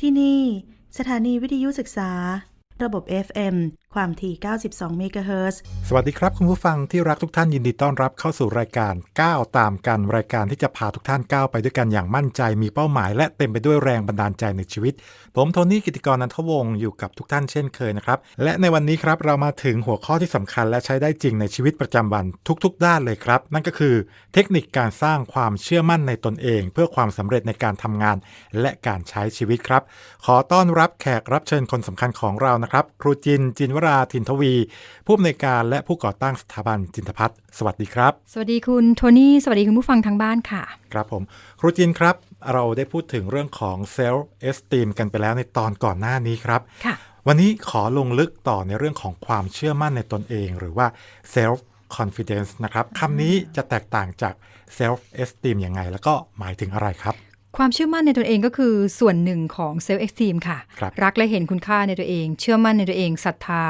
ที่นี่ สถานีวิทยุศึกษา ระบบ FM ความถี่ 92 เมกะเฮิรตซ์สวัสดีครับคุณผู้ฟังที่รักทุกท่านยินดีต้อนรับเข้าสู่รายการก้าวตามกันรายการที่จะพาทุกท่านก้าวไปด้วยกันอย่างมั่นใจ มีเป้าหมายและเต็มไปด้วยแรงบันดาลใจในชีวิต ผมโทนี่กิติกรนันทวงศ์อยู่กับทุกท่านเช่นเคยนะครับ และในวันนี้ครับเรามาถึงหัวข้อที่สำคัญและใช้ได้จริงในชีวิตประจำวันทุก ๆ ด้านเลยครับ นั่นก็คือ เทคนิคการสร้างความเชื่อมั่นในตนเอง เพื่อความสำเร็จในการทำงาน และการใช้ชีวิตครับ ขอต้อนรับแขกรับเชิญคนสำคัญของเรานะครับ ครูจินจินวราทินทวี ผู้อำนวยการและผู้ก่อตั้งสถาบันจินตพัฒน์สวัสดีครับ สวัสดีคุณโทนี่สวัสดีคุณผู้ฟังทางบ้านค่ะ ครับผมครูจินครับ เราได้พูดถึงเรื่องของ self esteem กันไปแล้วในตอนก่อนหน้านี้ครับค่ะวันนี้ขอลงลึกต่อในเรื่องของความเชื่อมั่นในตนเอง หรือว่า self confidence นะครับคำนี้จะแตกต่างจาก self esteem ยังไง แล้วก็หมายถึงอะไรครับ ความเชื่อมั่นในตนเองก็คือส่วนหนึ่งของเซลล์เอ็กซ์ตรีมค่ะครับรักและเห็นคุณค่าในตัวเอง เชื่อมั่นในตัวเองศรัทธา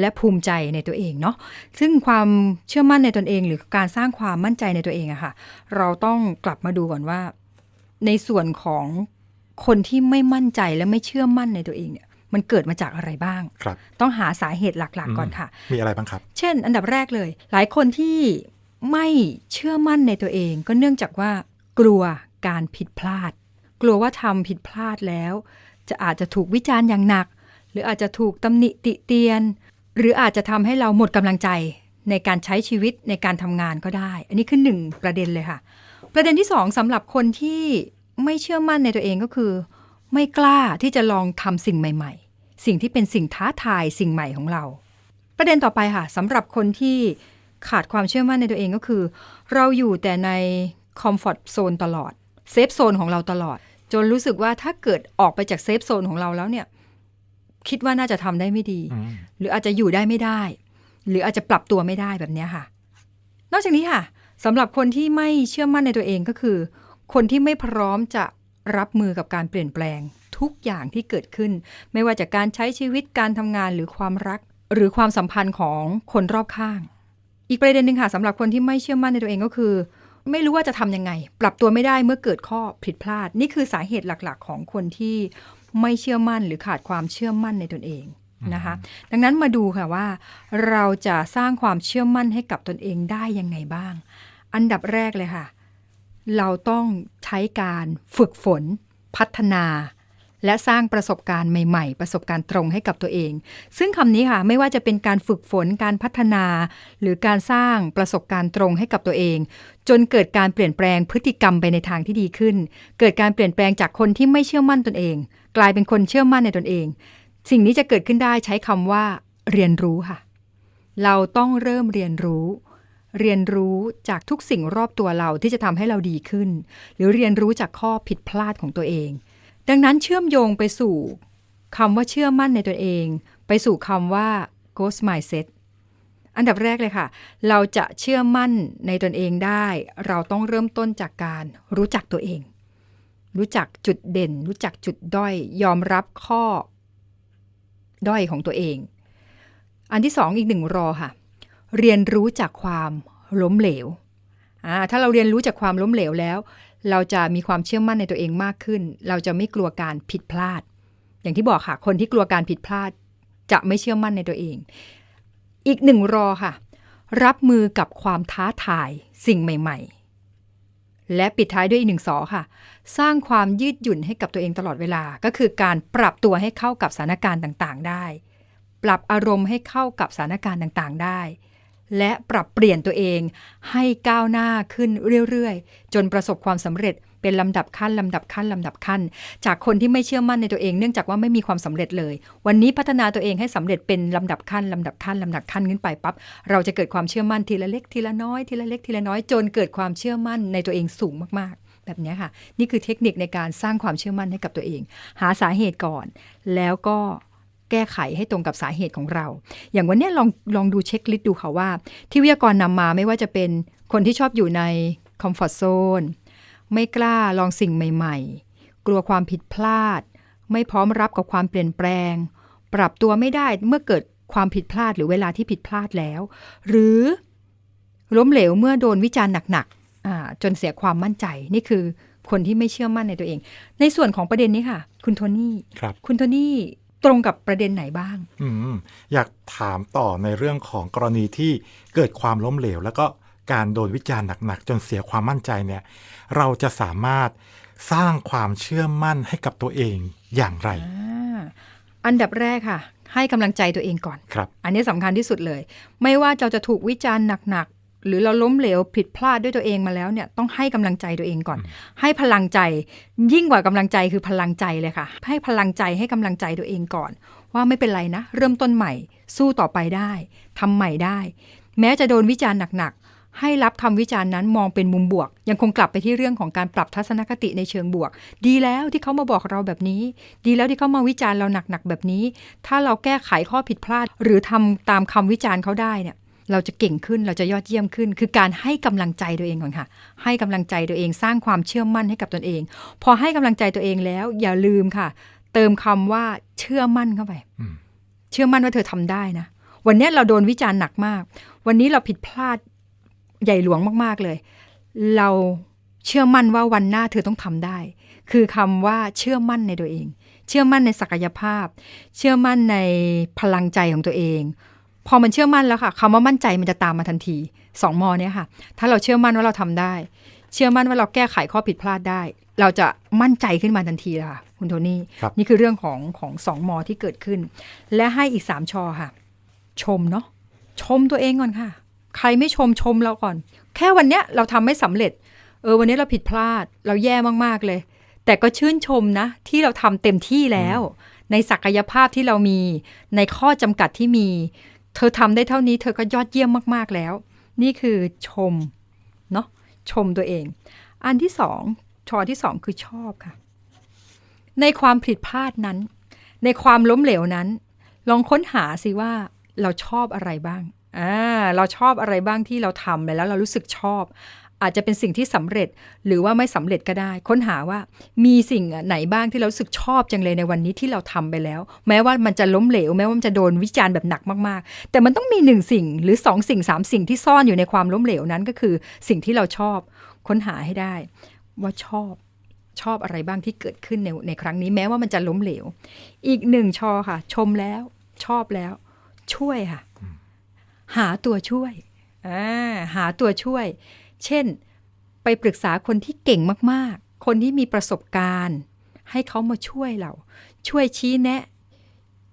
และภูมิใจในตัวเองเนาะซึ่งความเชื่อมั่นในตนเอง หรือการสร้างความมั่นใจในตัวเองอะค่ะ เราต้องกลับมาดูก่อนว่า ในส่วนของคนที่ไม่มั่นใจและไม่เชื่อมั่นในตัวเองเนี่ยมันเกิดมาจากอะไรบ้างครับต้องหาสาเหตุหลักๆก่อนค่ะ มีอะไรบ้างครับ เช่น อันดับแรกเลย หลายคนที่ไม่เชื่อมั่นในตัวเอง ก็เนื่องจากว่ากลัว การผิดพลาด กลัวว่าทำผิดพลาดแล้ว จะอาจจะถูกวิจารณ์อย่างหนัก หรืออาจจะถูกตำหนิติเตียน หรืออาจจะทำให้เราหมดกำลังใจในการใช้ชีวิตในการทำงานก็ได้ อันนี้คือหนึ่งประเด็นเลยค่ะ ประเด็นที่สองสำหรับคนที่ไม่เชื่อมั่นในตัวเองก็คือ ไม่กล้าที่จะลองทำสิ่งใหม่ ๆ สิ่งที่เป็นสิ่งท้าทายสิ่งใหม่ของเรา ประเด็นต่อไปค่ะสำหรับคนที่ขาดความเชื่อมั่นในตัวเองก็คือ เราอยู่แต่ในคอมฟอร์ z โซนตลอด เซฟโซนของเราตลอด จนรู้สึกว่าถ้าเกิดออกไปจากเซฟโซนของเราแล้วเนี่ยคิดว่าน่าจะทำได้ไม่ดีอืมหรืออาจจะอยู่ได้ไม่ได้ หรืออาจจะปรับตัวไม่ได้แบบเนี้ยค่ะ นอกจากนี้ค่ะสำหรับคนที่ไม่เชื่อมั่นในตัวเองก็คือ คนที่ไม่พร้อมจะรับมือกับการเปลี่ยนแปลงทุกอย่างที่เกิดขึ้น ไม่ว่าจากการใช้ชีวิตการทำงานหรือความรัก หรือความสัมพันธ์ของคนรอบข้าง อีกประเด็นหนึ่งค่ะสำหรับคนที่ไม่เชื่อมั่นในตัวเองก็คือ ไม่รู้ว่าจะทำยังไง ปรับตัวไม่ได้เมื่อเกิดข้อผิดพลาด นี่คือสาเหตุหลักๆ ของคนที่ไม่เชื่อมั่นหรือขาดความเชื่อมั่นในตนเองนะคะดังนั้นมาดูค่ะว่า เราจะสร้างความเชื่อมั่นให้กับตนเองได้ยังไงบ้าง อันดับแรกเลยค่ะ เราต้องใช้การฝึกฝนพัฒนา และสร้างประสบการณ์ใหม่ ๆ ประสบการณ์ตรงให้กับตัวเอง ซึ่งคำนี้ค่ะไม่ว่าจะเป็นการฝึกฝนการพัฒนา หรือการสร้างประสบการณ์ตรงให้กับตัวเอง จนเกิดการเปลี่ยนแปลงพฤติกรรมไปในทางที่ดีขึ้น เกิดการเปลี่ยนแปลงจากคนที่ไม่เชื่อมั่นตนเอง กลายเป็นคนเชื่อมั่นในตนเอง สิ่งนี้จะเกิดขึ้นได้ใช้คำว่าเรียนรู้ค่ะ เราต้องเริ่มเรียนรู้ เรียนรู้จากทุกสิ่งรอบตัวเราที่จะทำให้เราดีขึ้น หรือเรียนรู้จากข้อผิดพลาดของตัวเอง ดังนั้นเชื่อมโยงไปสู่คำว่าเชื่อมั่นในตัวเอง ไปสู่คำว่า ghost mindset อันดับแรกเลยค่ะ เราจะเชื่อมั่นในตนเองได้ เราต้องเริ่มต้นจากการรู้จักตัวเอง รู้จักจุดเด่น รู้จักจุดด้อย ยอมรับข้อ ด้อยของตัวเอง อันที่สองอีกหนึ่งรอค่ะ เรียนรู้จากความล้มเหลวถ้าเราเรียนรู้จากความล้มเหลวแล้ว เราจะมีความเชื่อมั่นในตัวเองมากขึ้น เราจะไม่กลัวการผิดพลาด อย่างที่บอกค่ะ คนที่กลัวการผิดพลาด จะไม่เชื่อมั่นในตัวเอง อีกหนึ่งรอค่ะ รับมือกับความท้าทายสิ่งใหม่ ๆ และปิดท้ายด้วยอีกหนึ่งสอค่ะ สร้างความยืดหยุ่นให้กับตัวเองตลอดเวลา ก็คือการปรับตัวให้เข้ากับสถานการณ์ต่างๆ ได้ ปรับอารมณ์ให้เข้ากับสถานการณ์ต่างๆ ได้ และปรับเปลี่ยนตัวเองให้ก้าวหน้าขึ้นเรื่อยๆ จนประสบความสำเร็จเป็นลำดับขั้นลำดับขั้นลำดับขั้น จากคนที่ไม่เชื่อมั่นในตัวเองเนื่องจากว่าไม่มีความสำเร็จเลย วันนี้พัฒนาตัวเองให้สำเร็จเป็นลำดับขั้นลำดับขั้นลำดับขั้นขึ้นไปปั๊บเราจะเกิดความเชื่อมั่นทีละเล็กทีละน้อยทีละเล็กทีละน้อยจนเกิดความเชื่อมั่นในตัวเองสูงมากๆ แบบนี้ค่ะ นี่คือเทคนิคในการสร้างความเชื่อมั่นให้กับตัวเอง หาสาเหตุก่อน แล้วก็ ก้ไขให้ตรงกับสาเหตุของเรา อย่างวันเนี้ยลองลองดูเช็คลิสต์ดูค่ะว่า ที่วิทยากรนำมาไม่ว่าจะเป็นคนที่ชอบอยู่ในคอมฟอร์ z โซนไม่กล้าลองสิ่งใหม่ ๆ กลัวความผิดพลาด ไม่พร้อมรับกับความเปลี่ยนแปลง ปรับตัวไม่ได้เมื่อเกิดความผิดพลาดหรือเวลาที่ผิดพลาดแล้ว หรือล้มเหลวเมื่อโดนวิจารณ์หนักๆอ่าจนเสียความมั่นใจนี่คือคนที่ไม่เชื่อมั่นในตัวเอง ในส่วนของประเด็นนี้ค่ะ คุณโทนี่ครับคุณโทนี่ ตรงกับประเด็นไหนบ้างอืมอยากถามต่อในเรื่องของกรณีที่เกิดความล้มเหลว แล้วก็การโดนวิจารณ์หนักๆ จนเสียความมั่นใจเนี่ย เราจะสามารถสร้างความเชื่อมั่นให้กับตัวเองอย่างไรออันดับแรกค่ะ ให้กำลังใจตัวเองก่อนครับ อันนี้สำคัญที่สุดเลย ไม่ว่าเราจะถูกวิจารณ์หนักๆ หรือเราล้มเหลวผิดพลาดด้วยตัวเองมาแล้วเนี่ยต้องให้กำลังใจตัวเองก่อน ให้พลังใจ ยิ่งกว่ากำลังใจคือพลังใจเลยค่ะ ให้พลังใจให้กำลังใจตัวเองก่อน ว่าไม่เป็นไรนะ เริ่มต้นใหม่ สู้ต่อไปได้ทำใหม่ได้ แม้จะโดนวิจารณ์หนักๆให้รับคำวิจารณ์นั้นมองเป็นมุมบวก ยังคงกลับไปที่เรื่องของการปรับทัศนคติในเชิงบวก ดีแล้วที่เขามาบอกเราแบบนี้ ดีแล้วที่เขามาวิจารณ์เราหนักๆแบบนี้ ถ้าเราแก้ไขข้อผิดพลาด หรือทำตามคำวิจารณ์เขาได้เนี่ย เราจะเก่งขึ้นเราจะยอดเยี่ยมขึ้น คือการให้กำลังใจตัวเองก่อนค่ะ ให้กำลังใจตัวเองสร้างความเชื่อมั่นให้กับตนเอง พอให้กำลังใจตัวเองแล้ว อย่าลืมค่ะ เติมคำว่าเชื่อมั่นเข้าไปเชื่อมั่นว่าเธอทำได้นะวันนี้เราโดนวิจารณ์หนักมาก วันนี้เราผิดพลาดใหญ่หลวงมากๆเลย เราเชื่อมั่นว่าวันหน้าเธอต้องทำได้ คือคำว่าเชื่อมั่นในตัวเอง เชื่อมั่นในศักยภาพ เชื่อมั่นในพลังใจของตัวเอง พอมันเชื่อมั่นแล้วค่ะคำว่ามั่นใจมันจะตามมาทันทีสองมอเนี่ยค่ะ ถ้าเราเชื่อมั่นว่าเราทำได้ เชื่อมั่นว่าเราแก้ไขข้อผิดพลาดได้ เราจะมั่นใจขึ้นมาทันทีเลยค่ะ คุณโทนี่ครับนี่คือเรื่องของของสองมอที่เกิดขึ้น และให้อีกสามชอค่ะ ชมเนาะชมตัวเองก่อนค่ะ ใครไม่ชมชมเราก่อน แค่วันเนี้ยเราทำไม่สำเร็จ เออวันนี้เราผิดพลาด เราแย่มากๆเลย แต่ก็ชื่นชมนะ ที่เราทำเต็มที่แล้ว ในศักยภาพที่เรามีในข้อจำกัดที่มี เธอทำได้เท่านี้เธอก็ยอดเยี่ยมมากๆแล้ว นี่คือชมเนาะชมตัวเอง อันที่สองชอที่สองคือชอบค่ะ ในความผิดพลาดนั้น ในความล้มเหลวนั้น ลองค้นหาสิว่าเราชอบอะไรบ้างอ่าเราชอบอะไรบ้างที่เราทำไปแล้วเรารู้สึกชอบ อาจจะเป็นสิ่งที่สำเร็จหรือว่าไม่สำเร็จก็ได้ ค้นหาว่ามีสิ่งไหนบ้างที่เราสึกชอบจังเลยในวันนี้ที่เราทำไปแล้ว แม้ว่ามันจะล้มเหลว แม้ว่ามันจะโดนวิจารณ์แบบหนักมากๆ แต่มันต้องมีหนึ่งสิ่งหรือสองสิ่งสามสิ่งที่ซ่อนอยู่ในความล้มเหลวนั้นก็คือสิ่งที่เราชอบ ค้นหาให้ได้ ว่าชอบชอบอะไรบ้างที่เกิดขึ้นในในครั้งนี้แม้ว่ามันจะล้มเหลว อีกหนึ่งชอค่ะ ชมแล้ว ชอบแล้ว ช่วยค่ะ หาตัวช่วยอหาตัวช่วย เช่น ไปปรึกษาคนที่เก่งมากๆ คนที่มีประสบการณ์ ให้เขามาช่วยเรา ช่วยชี้แนะ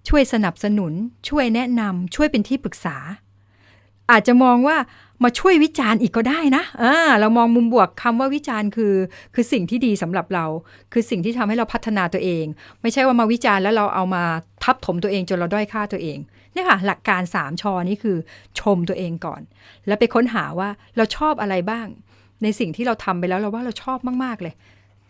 ช่วยสนับสนุน ช่วยแนะนำช่วยเป็นที่ปรึกษา อาจจะมองว่ามาช่วยวิจารณ์อีกก็ได้นะอ่าเรามองมุมบวกคำว่าวิจารณ์คือ คือสิ่งที่ดีสำหรับเรา คือสิ่งที่ทำให้เราพัฒนาตัวเอง ไม่ใช่ว่ามาวิจารณ์แล้วเราเอามาทับถมตัวเองจนเราด้อยค่าตัวเอง เนี่ยค่ะ หลักการสามชอนี้คือชมตัวเองก่อน แล้วไปค้นหาว่าเราชอบอะไรบ้าง ในสิ่งที่เราทำไปแล้วเราว่าเราชอบมาก ๆ เลย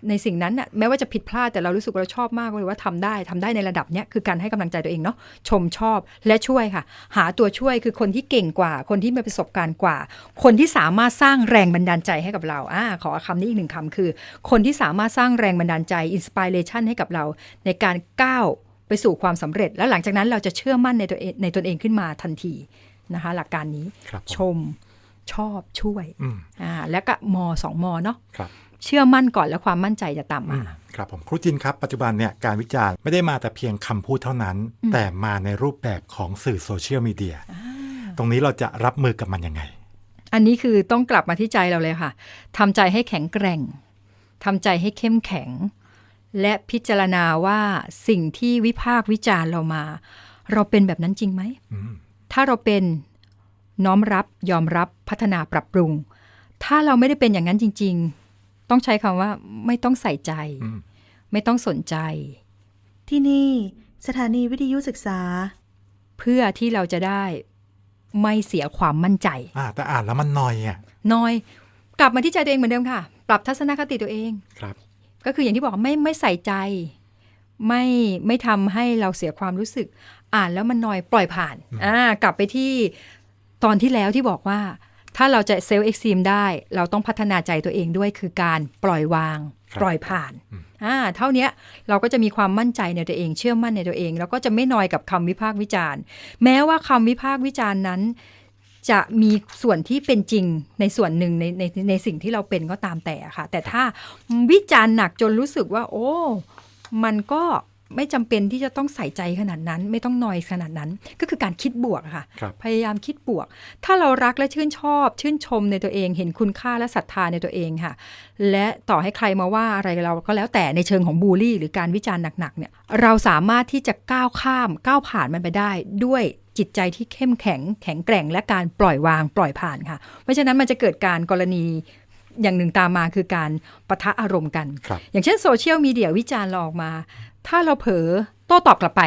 ในสิ่งนั้นน่ะแม้ว่าจะผิดพลาดแต่เรารู้สึกว่าเราชอบมากเลยว่าทำได้ทำได้ในระดับเนี้ยคือการให้กำลังใจตัวเองเนาะชมชอบและช่วยค่ะ หาตัวช่วยคือคนที่เก่งกว่า คนที่มีประสบการณ์กว่า คนที่สามารถสร้างแรงบันดาลใจให้กับเราอ่าขอคำนี้อีกหนึ่งคำคือ คนที่สามารถสร้างแรงบันดาลใจอินสปิเรชันให้กับเราในการก้าว ไปสู่ความสำเร็จ แล้วหลังจากนั้นเราจะเชื่อมั่นในตัวเองในตนเองขึ้นมาทันทีนะคะ หลักการนี้ครับผมชมชอบช่วยอืมอ่าแล้วก็มสองมเนาะครับเชื่อมั่นก่อนแล้วความมั่นใจจะตามอืมามครับผมครูจินครับ ปัจจุบันเนี่ยการวิจารณ์ไม่ได้มาแต่เพียงคำพูดเท่านั้น แต่มาในรูปแบบของสื่อโซเชียลมีเดียตรงนี้เราจะรับมือกับมันยังไง อันนี้คือต้องกลับมาที่ใจเราเลยค่ะทำใจให้แข็งแกร่งทำใจให้เข้มแข็ง และพิจารณาว่าสิ่งที่วิพากษ์วิจารณ์เรามา เราเป็นแบบนั้นจริงไหมอืมถ้าเราเป็นน้อมรับยอมรับพัฒนาปรับปรุง ถ้าเราไม่ได้เป็นอย่างนั้นจริง ๆ ต้องใช้คำว่าไม่ต้องใส่ใจอืมไม่ต้องสนใจ ที่นี่สถานีวิทยุศึกษา เพื่อที่เราจะได้ไม่เสียความมั่นใจอ่าแต่อ่านแล้วมันนอยอะน้อย กลับมาที่ใจตัวเองเหมือนเดิมค่ะ ปรับทัศนคติตัวเองครับ ก็คืออย่างที่บอกไม่ไม่ใส่ใจ ไม่ไม่ทำให้เราเสียความรู้สึก อ่านแล้วมันนอยปล่อยผ่านอ่ากลับไปที่ตอนที่แล้วที่บอกว่า ถ้าเราจะเซลล์เอ็กซีมได้ เราต้องพัฒนาใจตัวเองด้วยคือการปล่อยวางครับปล่อยผ่านอ่าเท่าเนี้ยเราก็จะมีความมั่นใจในตัวเอง เชื่อมั่นในตัวเอง แล้วก็จะไม่นอยกับคำวิพากษ์วิจารณ์ แม้ว่าคำวิพากษ์วิจารณ์นั้น จะมีส่วนที่เป็นจริงในส่วนหนึ่งในในในสิ่งที่เราเป็นก็ตามแต่ค่ะ แต่ถ้าวิจารณ์หนักจนรู้สึกว่า โอ้ มันก็ไม่จำเป็นที่จะต้องใส่ใจขนาดนั้น ไม่ต้องนอยขนาดนั้น ก็คือการคิดบวกอะค่ะครับพยายามคิดบวก ถ้าเรารักและชื่นชอบ ชื่นชมในตัวเองเห็นคุณค่าและศรัทธาในตัวเองค่ะ และต่อให้ใครมาว่าอะไรเราก็แล้วแต่ในเชิงของบูลลี่ หรือการวิจารณ์หนักๆเนี่ยเราสามารถที่จะก้าวข้ามก้าวผ่านมันไปได้ด้วย จิตใจที่เข้มแข็ง แข็งแกร่งและการปล่อยวางปล่อยผ่านค่ะ เพราะฉะนั้นมันจะเกิดการกรณีอย่างหนึ่งตามมาคือการปะทะอารมณ์กันครับอย่างเช่นโซเชียลมีเดียวิจารณ์เราออกมา ถ้าเราเผลอโต้ตอบกลับไป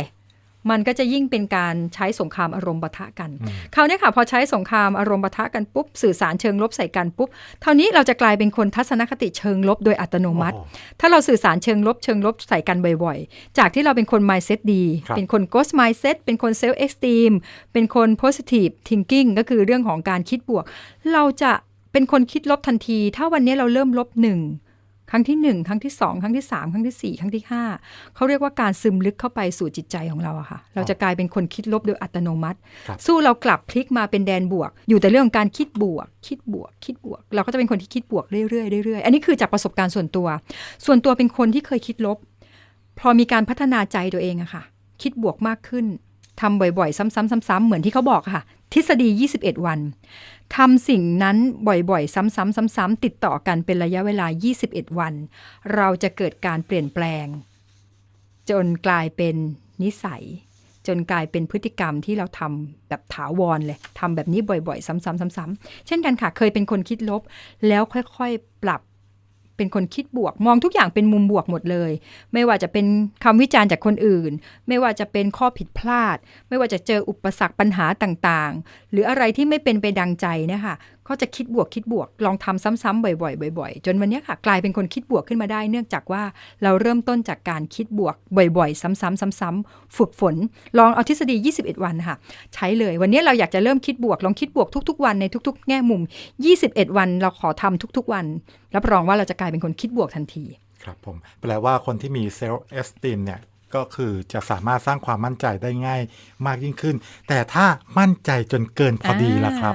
มันก็จะยิ่งเป็นการใช้สงครามอารมณ์ปะทะกันคราวนี้ค่ะพอใช้สงครามอารมณ์ปะทะกันปุ๊บสื่อสารเชิงลบใส่กันปุ๊บเท่านี้เราจะกลายเป็นคนทัศนคติเชิงลบโดยอัตโนมัติโอ้ถ้าเราสื่อสารเชิงลบเชิงลบใส่กันบ่อยๆ จากที่เราเป็นคน mindset ดีครับเป็นคน ghost mindset เป็นคน self esteem เป็นคน positive thinking ก็คือเรื่องของการคิดบวก เราจะเป็นคนคิดลบทันที ถ้าวันนี้เราเริ่มลบหนึ่ง ครั้งที่หนึ่งครั้งที่สองครั้งที่สามครั้งที่สี่ครั้งที่ห้าเขาเรียกว่าการซึมลึกเข้าไปสู่จิตใจของเราอะค่ะ เราจะกลายเป็นคนคิดลบโดยอัตโนมัติครับสู้เรากลับพลิกมาเป็นแดนบวก อยู่แต่เรื่องของการคิดบวก คิดบวก คิดบวก เราก็จะเป็นคนที่คิดบวกเรื่อยๆเรื่อยๆ อันนี้คือจากประสบการณ์ส่วนตัว ส่วนตัวเป็นคนที่เคยคิดลบ พอมีการพัฒนาใจตัวเองอะค่ะ คิดบวกมากขึ้นทำบ่อยๆ ซ้ำๆซ้ำๆเหมือนที่เขาบอกอะค่ะ ทฤษฎี 21 วันทำสิ่งนั้นบ่อยๆ ซ้ำๆซ้ำๆติดต่อกันเป็นระยะเวลา 21 วัน เราจะเกิดการเปลี่ยนแปลง จนกลายเป็นนิสัย จนกลายเป็นพฤติกรรมที่เราทำแบบถาวรเลยทำแบบนี้บ่อยๆ ซ้ำๆซ้ำๆเช่นกันค่ะ เคยเป็นคนคิดลบ แล้วค่อยๆ ปรับ เป็นคนคิดบวก มองทุกอย่างเป็นมุมบวกหมดเลย ไม่ว่าจะเป็นคำวิจารณ์จากคนอื่น ไม่ว่าจะเป็นข้อผิดพลาด ไม่ว่าจะเจออุปสรรคปัญหาต่างๆ หรืออะไรที่ไม่เป็นไปดังใจนะคะ ก็จะคิดบวกคิดบวก ลองทำซ้ำๆบ่อยๆบ่อยๆ จนวันนี้ค่ะกลายเป็นคนคิดบวกขึ้นมาได้ เนื่องจากว่าเราเริ่มต้นจากการคิดบวกบ่อยๆ ซ้ำๆซ้ำๆฝึกฝน ลองเอาทฤษฎี 21 วันค่ะ ใช้เลย วันนี้เราอยากจะเริ่มคิดบวก ลองคิดบวกทุก ๆ วันในทุก ๆ แง่มุม 21 วันเราขอทำทุก ๆ วันรับรองว่าเราจะกลายเป็นคนคิดบวกทันที ครับผมแปลว่าคนที่มีเซลล์เอสติมเนี่ยก็คือจะสามารถสร้างความมั่นใจได้ง่ายมากยิ่งขึ้น แต่ถ้ามั่นใจจนเกินพอดีล่ะครับ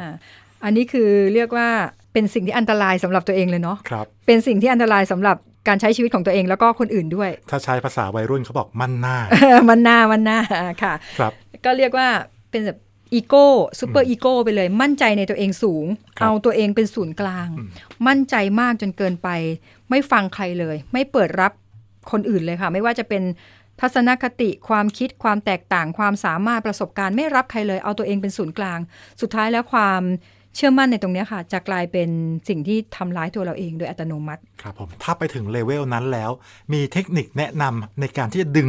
อ่าอันนี้คือเรียกว่าเป็นสิ่งที่อันตรายสำหรับตัวเองเลยเนาะครับเป็นสิ่งที่อันตรายสำหรับการใช้ชีวิตของตัวเองแล้วก็คนอื่นด้วย ถ้าใช้ภาษาวัยรุ่นเขาบอกมั่นหน้า มันหน้ามันหน้าค่ะครับก็เรียกว่าเป็นแบบอีโก้ซูเปอร์อีโก้ไปเลย มั่นใจในตัวเองสูงครับเอาตัวเองเป็นศูนย์กลางอืมมั่นใจมากจนเกินไป ไม่ฟังใครเลย ไม่เปิดรับคนอื่นเลยค่ะ ไม่ว่าจะเป็นทัศนคติความคิดความแตกต่างความสามารถประสบการณ์ไม่รับใครเลย เอาตัวเองเป็นศูนย์กลาง สุดท้ายแล้วความ เชื่อมั่นในตรงเนี้ยค่ะ จะกลายเป็นสิ่งที่ทำร้ายตัวเราเองโดยอัตโนมัติ ครับผม ถ้าไปถึงเลเวลนั้นแล้ว มีเทคนิคแนะนำในการที่จะดึง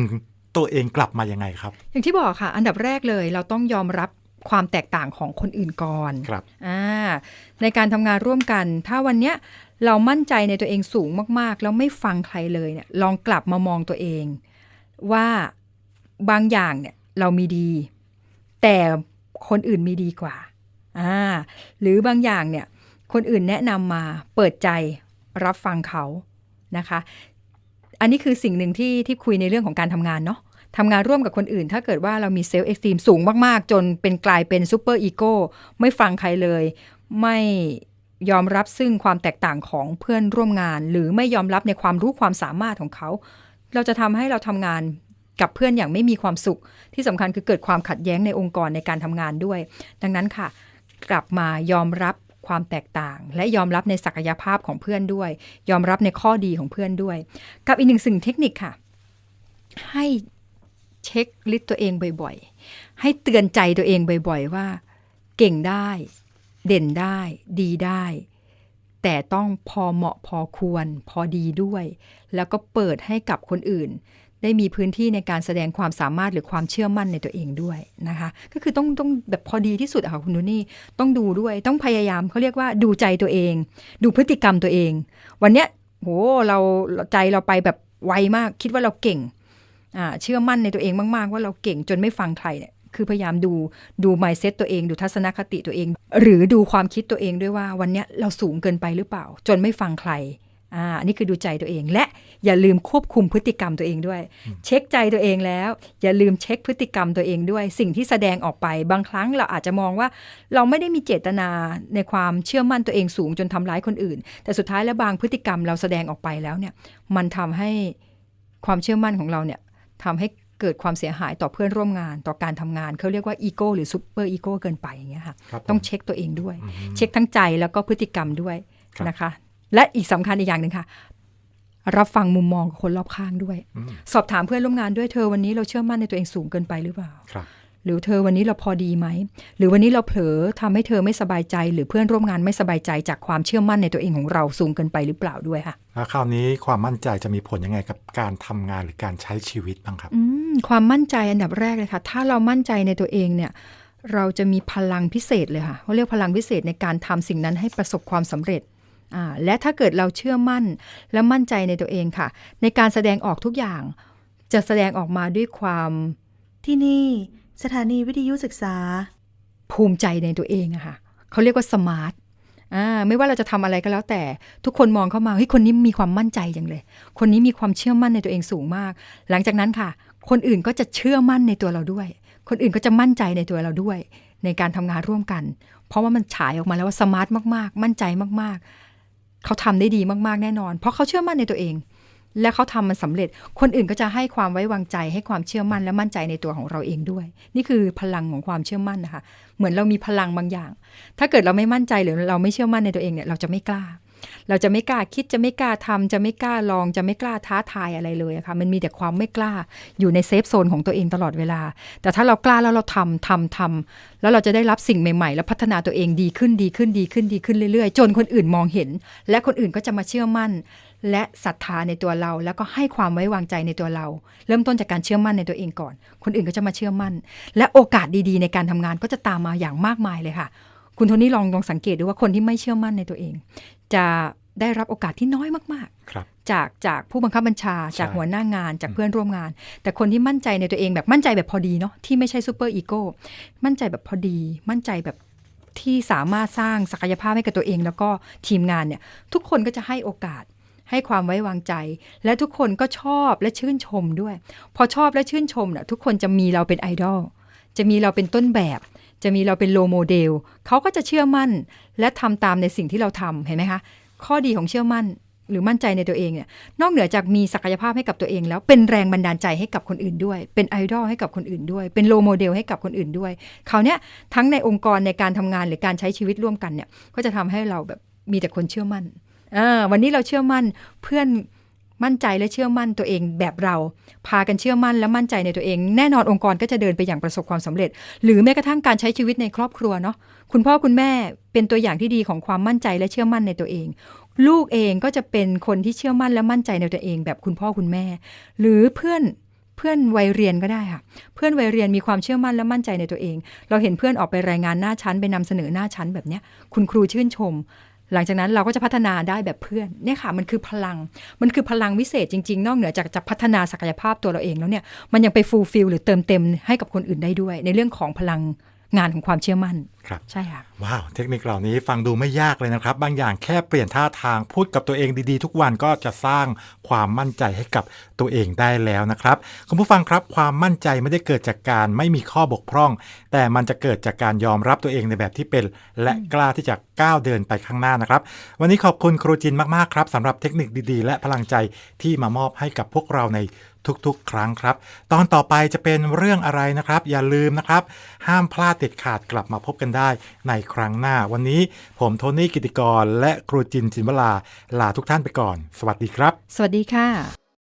ตัวเองกลับมายังไงครับ อย่างที่บอกค่ะ อันดับแรกเลยเราต้องยอมรับความแตกต่างของคนอื่นก่อนครับอ่าในการทำงานร่วมกัน ถ้าวันเนี้ยเรามั่นใจในตัวเองสูงมากๆ แล้วไม่ฟังใครเลยเนี่ยลองกลับมามองตัวเอง ว่าบางอย่างเนี่ยเรามีดี แต่คนอื่นมีดีกว่า อ่าหรือบางอย่างเนี่ยคนอื่นแนะนำมาเปิดใจรับฟังเขานะคะ อันนี้คือสิ่งหนึ่งที่ที่คุยในเรื่องของการทำงานเนาะทำงานร่วมกับคนอื่น ถ้าเกิดว่าเรามีเซลล์เอ็กซ์ตรีมสูงมากๆ จนเป็นกลายเป็นซูเปอร์อีโก้ไม่ฟังใครเลย ไม่ยอมรับซึ่งความแตกต่างของเพื่อนร่วมงาน หรือไม่ยอมรับในความรู้ความสามารถของเขา เราจะทำให้เราทำงานกับเพื่อนอย่างไม่มีความสุข ที่สำคัญคือเกิดความขัดแย้งในองค์กรในการทำงานด้วย ดังนั้นค่ะ กลับมายอมรับความแตกต่าง และยอมรับในศักยภาพของเพื่อนด้วย ยอมรับในข้อดีของเพื่อนด้วย กับอีกหนึ่งสิ่งเทคนิคค่ะ ให้เช็คลิสต์ตัวเองบ่อยๆ ให้เตือนใจตัวเองบ่อยๆ ว่า เก่งได้ เด่นได้ ดีได้ แต่ต้องพอเหมาะพอควร พอดีด้วย แล้วก็เปิดให้กับคนอื่น ได้มีพื้นที่ในการแสดงความสามารถหรือความเชื่อมั่นในตัวเองด้วยนะคะ ก็คือต้องต้องแบบพอดีที่สุดค่ะคุณนุนี่ต้องดูด้วยต้องพยายามเขาเรียกว่าดูใจตัวเอง ดูพฤติกรรมตัวเอง วันเนี้ยโหเราใจเราไปแบบไวมากคิดว่าเราเก่งอ่าเชื่อมั่นในตัวเองมาก ๆ ว่าเราเก่งจนไม่ฟังใครเนี่ยคือพยายามดูดู mindset ตัวเองดูทัศนคติตัวเอง หรือดูความคิดตัวเองด้วยว่าวันเนี้ยเราสูงเกินไปหรือเปล่า จนไม่ฟังใคร อ่าอันนี้คือดูใจตัวเอง และอย่าลืมควบคุมพฤติกรรมตัวเองด้วย เช็คใจตัวเองแล้ว อย่าลืมเช็คพฤติกรรมตัวเองด้วย สิ่งที่แสดงออกไปบางครั้งเราอาจจะมองว่า เราไม่ได้มีเจตนาในความเชื่อมั่นตัวเองสูงจนทำร้ายคนอื่น แต่สุดท้ายแล้วบางพฤติกรรมเราแสดงออกไปแล้วเนี่ยมันทำให้ความเชื่อมั่นของเราเนี่ยทำให้เกิดความเสียหายต่อเพื่อนร่วมงานต่อการทำงานเขาเรียกว่าอีโก้หรือซูเปอร์อีโก้เกินไปอย่างเงี้ยค่ะครับผมต้องเช็คตัวเองด้วยอืมเช็คทั้งใจแล้วก็พฤติกรรมด้วยครับนะคะ และอีกสำคัญอีกอย่างหนึ่งค่ะ รับฟังมุมมองของคนรอบข้างด้วยอืมสอบถามเพื่อนร่วมงานด้วยเธอวันนี้เราเชื่อมั่นในตัวเองสูงเกินไปหรือเปล่าครับหรือเธอวันนี้เราพอดีไหม หรือวันนี้เราเผลอทำให้เธอไม่สบายใจ หรือเพื่อนร่วมงานไม่สบายใจจากความเชื่อมั่นในตัวเองของเราสูงเกินไปหรือเปล่าด้วยค่ะแล้วคราวนี้ความมั่นใจจะมีผลยังไงกับการทำงานหรือการใช้ชีวิตบ้างครับอืมความมั่นใจอันดับแรกเลยค่ะ ถ้าเรามั่นใจในตัวเองเนี่ยเราจะมีพลังพิเศษเลยค่ะเขาเรียกพลังพิเศษในการทำสิ่งนั้นให้ประสบความสำเร็จอ่า และถ้าเกิดเราเชื่อมั่นและมั่นใจในตัวเองค่ะ ในการแสดงออกทุกอย่าง จะแสดงออกมาด้วยความที่นี่ สถานีวิทยุศึกษา ภูมิใจในตัวเองอะค่ะเขาเรียกว่าสมาร์ทไม่ว่าเราจะทำอะไรก็แล้วแต่ ทุกคนมองเข้ามาเฮ้ยคนนี้มีความมั่นใจจังเลย คนนี้มีความเชื่อมั่นในตัวเองสูงมาก หลังจากนั้นค่ะ คนอื่นก็จะเชื่อมั่นในตัวเราด้วย คนอื่นก็จะมั่นใจในตัวเราด้วย ในการทำงานร่วมกัน เพราะว่ามันฉายออกมาแล้วว่าสมาร์ทมากๆ มั่นใจมากๆ เขาทำได้ดีมากๆแน่นอน เพราะเขาเชื่อมั่นในตัวเอง และเขาทำมันสำเร็จ คนอื่นก็จะให้ความไว้วางใจ ให้ความเชื่อมั่นและมั่นใจในตัวของเราเองด้วย นี่คือพลังของความเชื่อมั่นนะคะ เหมือนเรามีพลังบางอย่าง ถ้าเกิดเราไม่มั่นใจหรือเราไม่เชื่อมั่นในตัวเองเนี่ยเราจะไม่กล้า เราจะไม่กล้าคิดจะไม่กล้าทำจะไม่กล้าลองจะไม่กล้าท้าทายอะไรเลยะค่ะมันมีแต่ความไม่กล้าอยู่ในเซฟโซนของตัวเองตลอดเวลา แต่ถ้าเรากล้าแล้วเราทำทำทำแล้วเราจะได้รับสิ่งใหม่ ๆ แล้วพัฒนาตัวเองดีขึ้นดีขึ้นดีขึ้นดีขึ้นเรื่อยๆ จนคนอื่นมองเห็น และคนอื่นก็จะมาเชื่อมั่น และศรัทธาในตัวเรา แล้วก็ให้ความไว้วางใจในตัวเรา เริ่มต้นจากการเชื่อมั่นในตัวเองก่อน คนอื่นก็จะมาเชื่อมั่น และโอกาสดีๆ ในการทำงานก็จะตามมาอย่างมากมายเลยค่ะ คุณโทนี่ลองลองสังเกตดูว่าคนที่ไม่เชื่อมั่นในตัวเอง จะได้รับโอกาสที่น้อยมากครับๆจากจากผู้บังคับบัญชาจากหัวหน้างานจากเพื่อนร่วมงาน แต่คนที่มั่นใจในตัวเองแบบมั่นใจแบบพอดีเนาะที่ไม่ใช่ซูเปอร์อีโก้มั่นใจแบบพอดี มั่นใจแบบที่สามารถสร้างศักยภาพให้กับตัวเอง แล้วก็ทีมงานเนี่ยทุกคนก็จะให้โอกาสให้ความไว้วางใจ และทุกคนก็ชอบและชื่นชมด้วย พอชอบและชื่นชมเนี่ยทุกคนจะมีเราเป็นไอดอลจะมีเราเป็นต้นแบบ จะมีเราเป็นโลโมเดลเขาก็จะเชื่อมั่น และทำตามในสิ่งที่เราทำเห็นไหมคะข้อดีของเชื่อมั่นหรือมั่นใจในตัวเองเนี่ยนอกเหนือจากมีศักยภาพให้กับตัวเอง แล้วเป็นแรงบันดาลใจให้กับคนอื่นด้วย เป็นไอดอลให้กับคนอื่นด้วย เป็นโลโมเดลให้กับคนอื่นด้วยเขาวเนี้ยทั้งในองค์กรในการทำงานหรือการใช้ชีวิตร่วมกันเนี่ยก็จะทำให้เราแบบมีแต่คนเชื่อมั่นอ่าวันนี้เราเชื่อมั่นเพื่อน มั่นใจและเชื่อมั่นตัวเองแบบเรา พากันเชื่อมั่นและมั่นใจในตัวเอง แน่นอนองค์กรก็จะเดินไปอย่างประสบความสำเร็จ หรือแม้กระทั่งการใช้ชีวิตในครอบครัวเนาะคุณพ่อคุณแม่เป็นตัวอย่างที่ดีของความมั่นใจและเชื่อมั่นในตัวเอง ลูกเองก็จะเป็นคนที่เชื่อมั่นและมั่นใจในตัวเอง แบบคุณพ่อคุณแม่ หรือเพื่อนเพื่อนวัยเรียนก็ได้ค่ะ เพื่อนวัยเรียนมีความเชื่อมั่นและมั่นใจในตัวเอง เราเห็นเพื่อนออกไปรายงานหน้าชั้นไปนำเสนอหน้าชั้นแบบเนี้ยคุณครูชื่นชม หลังจากนั้นเราก็จะพัฒนาได้แบบเพื่อนเนี่ยค่ะมันคือพลังมันคือพลังวิเศษจริง ๆ นอกเหนือจากจะพัฒนาศักยภาพตัวเราเองแล้วเนี่ยมันยังไปฟูลฟิลหรือเติมเต็มให้กับคนอื่นได้ด้วย ในเรื่องของพลัง งานของความเชื่อมั่นครับใช่ค่ะว้าวเทคนิคเหล่านี้ฟังดูไม่ยากเลยนะครับ บางอย่างแค่เปลี่ยนท่าทางพูดกับตัวเองดีๆ ทุกวันก็จะสร้างความมั่นใจให้กับตัวเองได้แล้วนะครับคุณผู้ฟังครับความมั่นใจไม่ได้เกิดจากการไม่มีข้อบกพร่อง แต่มันจะเกิดจากการยอมรับตัวเองในแบบที่เป็น และกล้าที่จะก้าวเดินไปข้างหน้านะครับ วันนี้ขอบคุณครูจินมากๆครับสำหรับเทคนิคดีๆ และพลังใจที่มามอบให้กับพวกเราใน ทุกๆ ครั้งครับ ตอนต่อไปจะเป็นเรื่องอะไรนะครับ อย่าลืมนะครับ ห้ามพลาดเด็ดขาดกลับมาพบกันได้ในครั้งหน้า วันนี้ผมโทนี่กิติกร และครูจินจินวลาลาทุกท่านไปก่อน สวัสดีครับ สวัสดีค่ะ